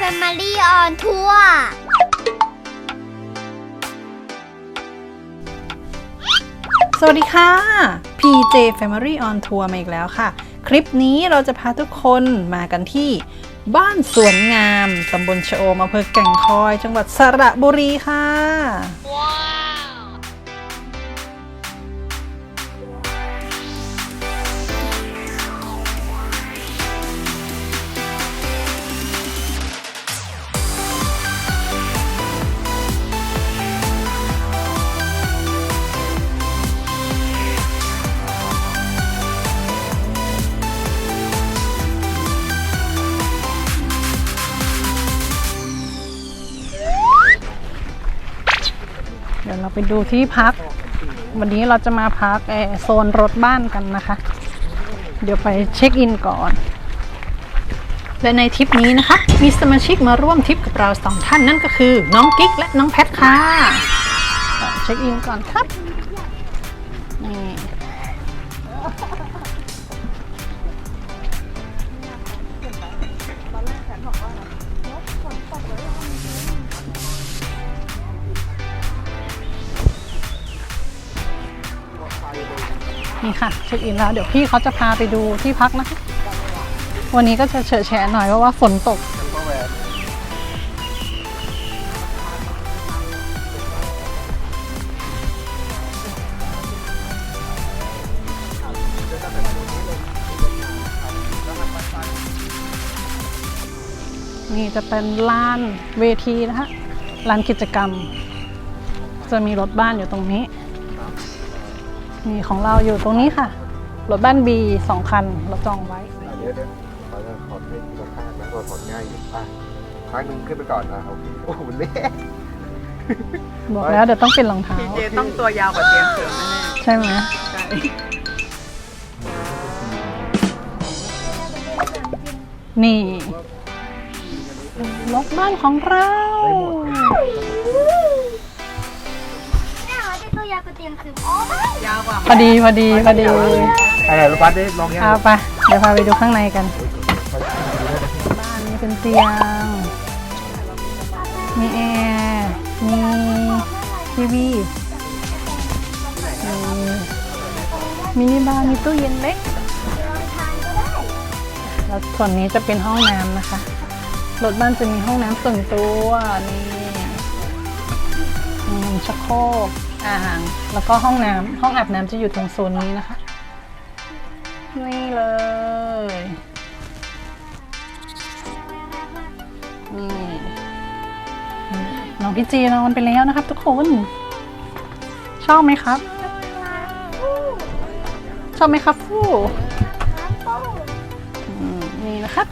Family on Tour สวัสดีค่ะ PJ Family on Tour มาอีกแล้วค่ะ คลิปนี้เราจะพาทุกคนมากันที่บ้านสวนงามตำบลชโอมอำเภอแก่งคอย จังหวัดสระบุรีค่ะ ดูที่พัก วันนี้เราจะมาพักเอ่อโซนรถบ้านกันนะคะ เดี๋ยวไปเช็คอินก่อน และในทริปนี้นะคะ มีสมาชิกมาร่วมทริปกับเราสองท่านนั่นก็คือ น้องกิ๊กและน้องแพทค่ะ เช็คอินก่อนครับ นี่ค่ะเช็คอินแล้วเดี๋ยวพี่เขาจะพาไปดูที่พักนะคะ วันนี้ก็จะเฉอะแฉะหน่อยเพราะว่าฝนตกนี่จะเป็นลานเวทีนะคะลานกิจกรรม จะมีรถบ้านอยู่ตรงนี้ มีของเราอยู่ตรงนี้ค่ะ รถบ้าน B สองคันเราจองไว้เดี๋ยวเดี๋ยวเราจะถอดให้ตัวข้างนะเราถอดง่ายอยู่อะข้างหนึงขึ้นไปก่อนนะโอเคโอ้โหเละบอกแล้วเดี๋ยวต้องเป็นรองเท้า พีเจต้องตัวยาวกว่าเตียงเสริมแน่ใช่ไหมๆใช่นี่รถบ้านของเราแม่ว่าจะตัว ยาวกว่าเตียงคือโอ้ยยาวกว่าพอดีพอดีพอดีอะไรรถบัสได้ลองยังเอาไปเดี๋ยวพาไปดูข้างในกัน บ้านนี้เป็นเตียง มีแอร์มีทีวีมีมินิบาร์มีตู้เย็นเล็กแล้วส่วนนี้จะเป็นห้องน้ำนะคะ รถบ้านจะมีห้องน้ำส่วนตัวนี่อืมชักโครก อ่างแล้วก็ห้องน้ำห้องอาบน้ำจะอยู่ตรงโซนนี้นะคะ นี่เลยนี่น้องพี่จีนอนไปแล้วนะครับ ทุกคน ชอบไหมครับ ชอบไหมครับฟู่นี่นะครับ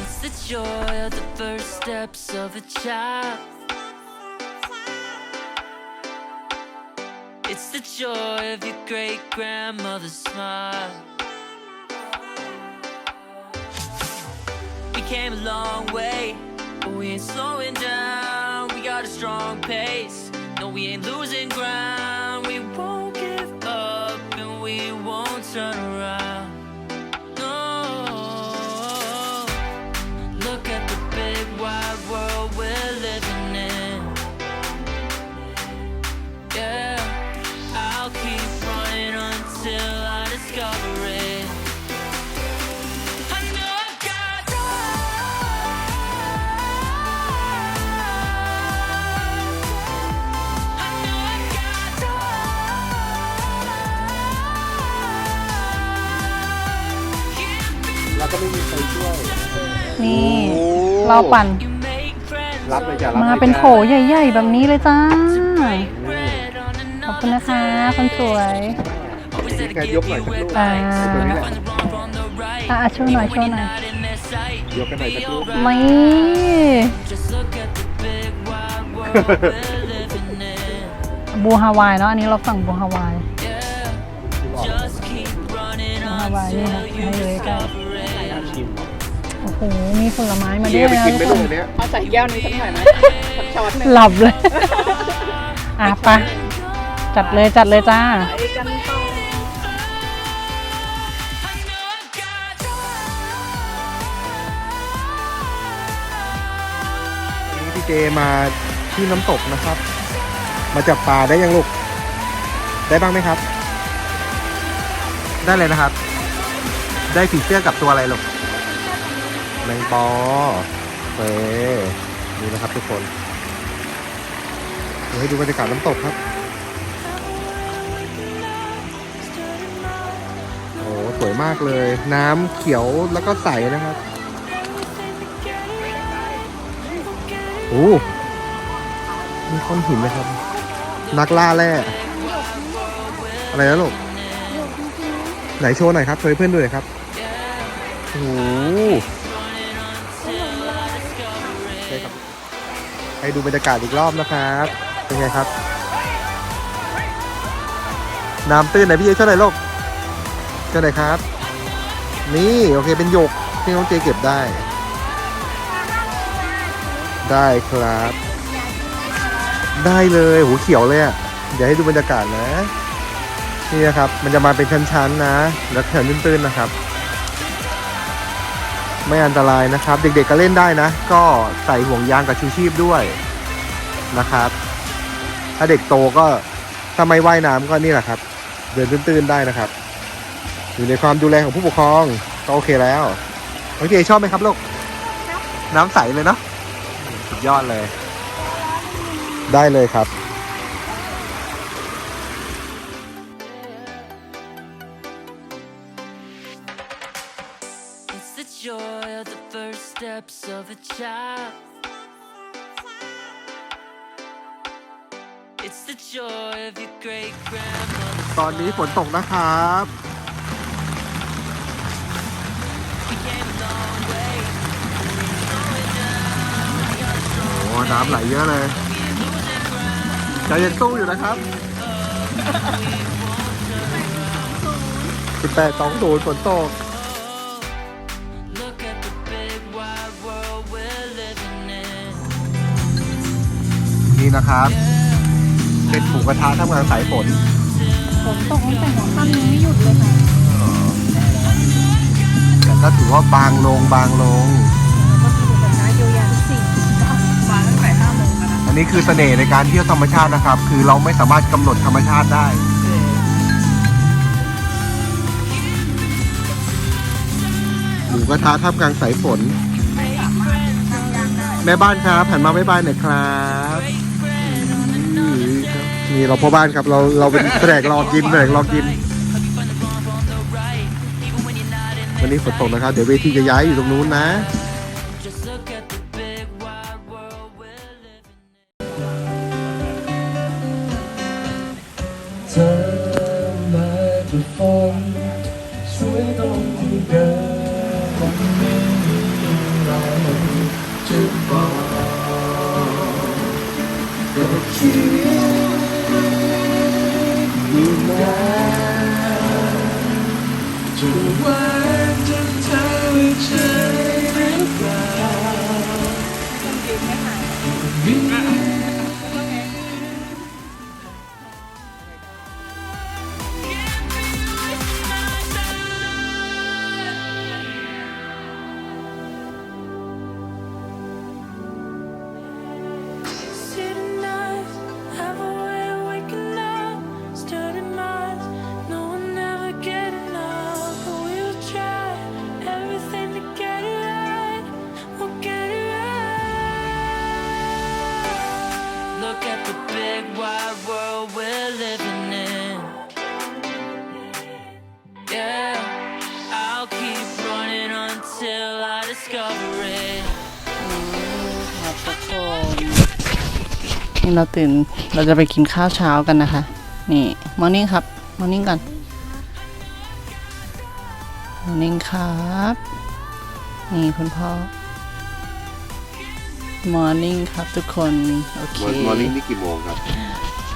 It's the joy of the first steps of a child. It's the joy of your great grandmother's smile. We came a long way, but we ain't slowing down. We got a strong pace. No, we ain't losing ground. ก็ไม่มีใครช่วยนี่ โอ้เราปั่น You make friends รับเลยจ้ะรับมาลยเป็นจ้ะโถใหญ่ ๆ แบบนี้เลยจ้า bread on ขอบคุณ another นะคะคนสวย Always had to แค่ give ยกหน่อย you สักลูกอ่า advice. ตัวนี้แหละ Find the wrong from the right. อะช่วยหน่อย Even ช่วย when หน่อย you're not in their sight, ยกกันหน่อยสักลูก be ไม่ alright. Just look at the big wide world we're living in. บูฮาวายเนาะอันนี้เราสั่งบูฮาวาย Yeah. Just keep running Bye-bye. until Yeah, you yeah, yeah, discover it. โอ้โหมีผลไม้มาเกีด้ยวยร์ไปนะกินทุไปกคลูกนอันเนี้ยเอาใส่แก้วนี้สักหน่อยไหมสักช้อนหนึ่งหลับเลย อะไปะจัดเลยจัดเลยจ้า ไปกันต่อ I know I've got เจมาที่น้ำตกนะครับ มาจับปลาได้ยังลูก ได้บ้างไหมครับ ได้เลยนะครับ ได้ผีเสื้อกับตัวอะไรลูก แมงปอเฟนี่นะครับทุกคนเดี๋ยวให้ดูบรรยากาศน้ำตกครับโอ้สวยมากเลย น้ำเขียวแล้วก็ใสนะครับโอ้มีก้อนหินไหมครับ นักล่าแร่อะไรนะลูกไหนโชว์หน่อยครับโชว์เพื่อนดูหน่อยครับโอ้ ให้ดูบรรยากาศอีกรอบนะครับ เป็นไงครับ น้ำตื้นไหนพี่เอโชว์หน่ลูกโชว์หน่ครับ นี่โอเคเป็นหยกที่น้องเจเก็บได้ ได้ครับ ได้เลยโหเขียวเลยอะเดี๋ยวให้ดูบรรยากาศนะ นี่นะครับ มันจะมาเป็นชั้นๆนะ แล้วแถวตื้นๆนะครับ ไม่อันตรายนะครับ เด็กๆก็เล่นได้นะ ก็ใส่ห่วงยางกับชูชีพด้วยนะครับ ถ้าเด็กโตก็ถ้าไม่ว่ายน้ำก็นี่แหละครับ เดินตื้นๆได้นะครับ อยู่ในความดูแลของผู้ปกครองก็โอเคแล้วโอเคชอบไหมครับลูกน้ำใสเลยเนาะสุดยอดเลย ได้เลยครับ ตอนนี้ฝนตกนะครับ We came a long way. โอ้น้ำไหลเยอะเลยใจยังสู้อยู่นะครับสิบแปดสองศูนย์ฝนตก Look at the big wide world we're living in. นี่นะครับ เป็นหมูกระทะทำงานสายฝนฝนตกตั้งแต่หัวค่ำยังไม่หยุดเลยค่ะแต่ก็ถือว่าบางลงบางลง ก็คือแบบนะโยยาทุกสิ่งก็มาตั้งแต่ห้าโมงแล้วนะอันนี้คือเสน่ห์ในการเที่ยวธรรมชาตินะครับ คือเราไม่สามารถกำหนดธรรมชาติได้ หมูกระทะท่ามกลางสายฝนแม่บ้านครับหันมาบ๊ายบายหน่อยครับอืม นี่เราพ่อบ้านครับเราเราเป็นแผนกรอกินแผนกรอกิน วันนี้ฝนตกนะครับ เดี๋ยวเวทีจะย้ายอยู่ตรงนู้นนะ เธอมาทุกฝนสวยตรงที่เดิมวันนี้เราจะบอกกับชีวิต อ the big wide world we're living in. Yeah, I'll keep running until I discover it. ครับทุกคนนี่เราตื่นเราจะไปกินข้าวเช้ากันนะคะ นี่มอร์นิ่งครับมอร์นิ่งกันมอร์นิ่งครับ นี่คุณพ่อ มอร์นิ่งครับทุกคน โอเคมอร์นิ่งนี่กี่โมงครับ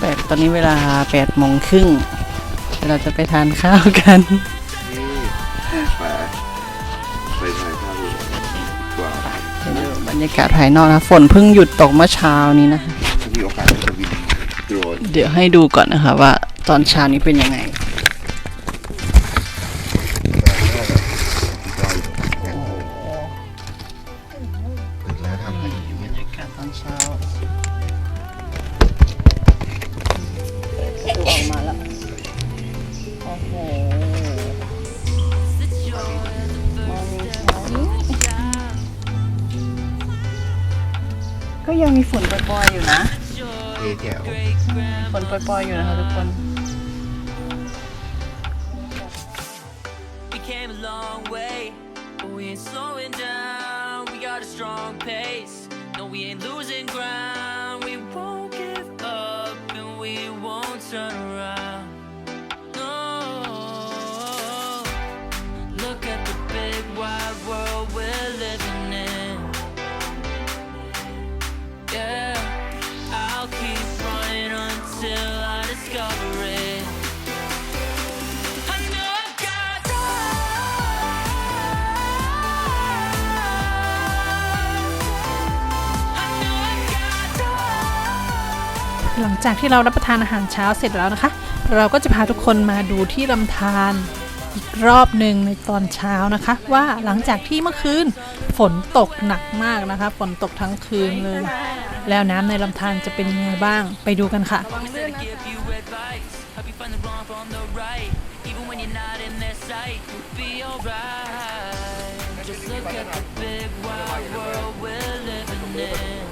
แปดตอนนี้เวลาแปดโมงครึ่งเดี๋ยวเราจะไปทานข้าวกัน นี่แปดไปถ่ายภาพกว่าไปดูบรรยากาศภายนอกนะ ฝนเพิ่งหยุดตกเมื่อเช้านี้นะคะมีโอกาสจะบินโดรนเดี๋ยวให้ดูก่อนนะคะว่าตอนเช้านี้เป็นยังไง แจ๋วฝนปล่อยๆอยู่นะคะทุกคน We came a long หลังจากที่เรารับประทานอาหารเช้าเสร็จแล้วนะคะ เราก็จะพาทุกคนมาดูที่ลำธารอีกรอบหนึ่งในตอนเช้านะคะ ว่าหลังจากที่เมื่อคืนฝนตกหนักมากนะคะ ฝนตกทั้งคืนเลย แล้วน้ำในลำธารจะเป็นยังไงบ้างไปดูกันค่ะ Just look at the big wide world we're living in.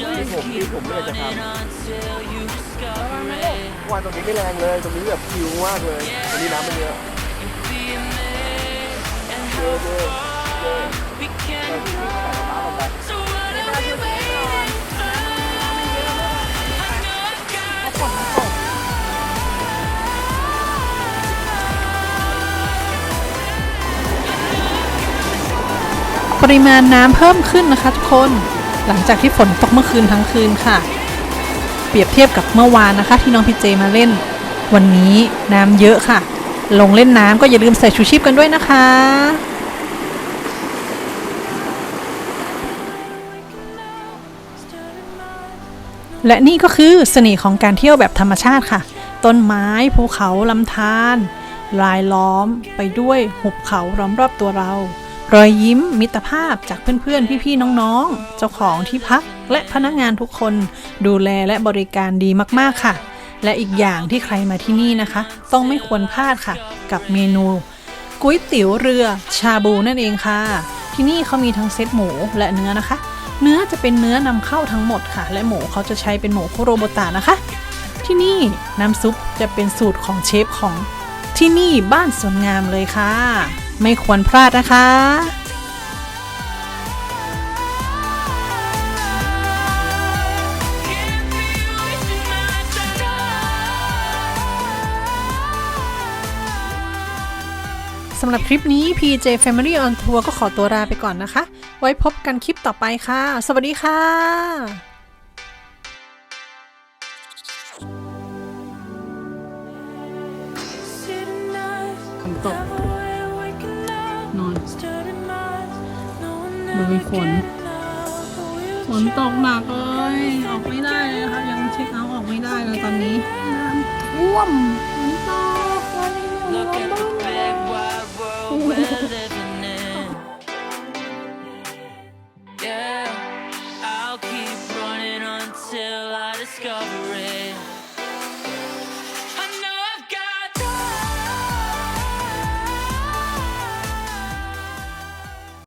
Just keep running until you discover it. วันตรงนี้ไม่แรงเลย ตรงนี้แบบคิวมากเลยตรงนี้น้ำมันเยอะ You'll be amazed at how far we can go. So what are we waiting for? I know I've got ปริมาณน้ำเพิ่มขึ้นนะคะทุกคน หลังจากที่ฝนตกเมื่อคืนทั้งคืนค่ะ เปรียบเทียบกับเมื่อวานนะคะ ที่น้องพีเจมาเล่น วันนี้น้ำเยอะค่ะ ลงเล่นน้ำก็อย่าลืมใส่ชูชีพกันด้วยนะคะและนี่ก็คือเสน่ห์ของการเที่ยวแบบธรรมชาติค่ะ ต้นไม้ภูเขาลำธารลายล้อมไปด้วยหุบเขาล้อมรอบตัวเรา รอยยิ้มมิตรภาพจากเพื่อนๆ พี่ๆ น้องๆ เจ้าของที่พักและพนักงานทุกคนดูแลและบริการดีมากๆค่ะ และอีกอย่างที่ใครมาที่นี่นะคะ ต้องไม่ควรพลาดค่ะ กับเมนูก๋วยเตี๋ยวเรือชาบูนั่นเองค่ะ ที่นี่เขามีทั้งเซตหมูและเนื้อนะคะ เนื้อจะเป็นเนื้อนำเข้าทั้งหมดค่ะ และหมูเขาจะใช้เป็นหมูโคโรโบตะนะคะ ที่นี่น้ำซุปจะเป็นสูตรของเชฟของที่นี่บ้านสวนงามเลยค่ะ ไม่ควรพลาดนะคะสำหรับคลิปนี้ PJ Family on Tour ก็ขอตัวลาไปก่อนนะคะ ไว้พบกันคลิปต่อไปค่ะ สวัสดีค่ะ ฝน ฝนตกหนักเลยออกไม่ได้เลยค่ะยังเช็คเอาท์ออกไม่ได้เลยตอนนี้น้ำท่วมฝนตกวันนี้ Look at the big wide world we're living in. Yeah, I'll keep running until I discover